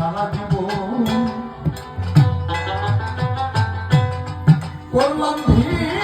সারা দিব করলাম ভিখারে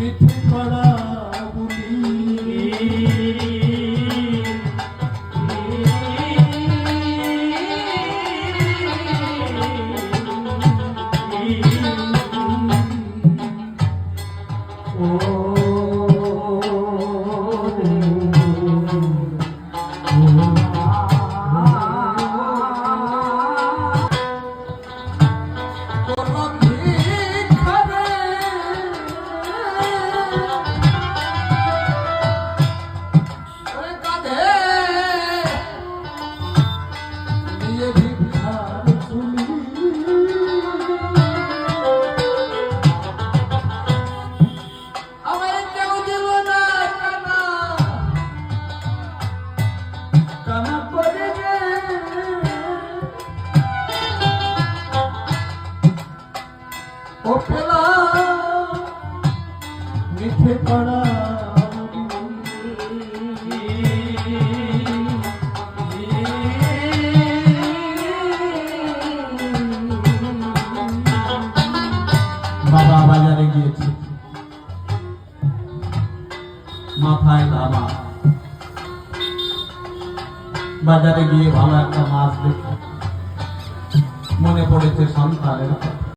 মিঠে করা বুলি বাবা বাজারে গিয়েছে। মাথায় দাবা বাজারে গিয়ে ভালো একটা মাছ দেখে। মনে পড়েছে সন্তানের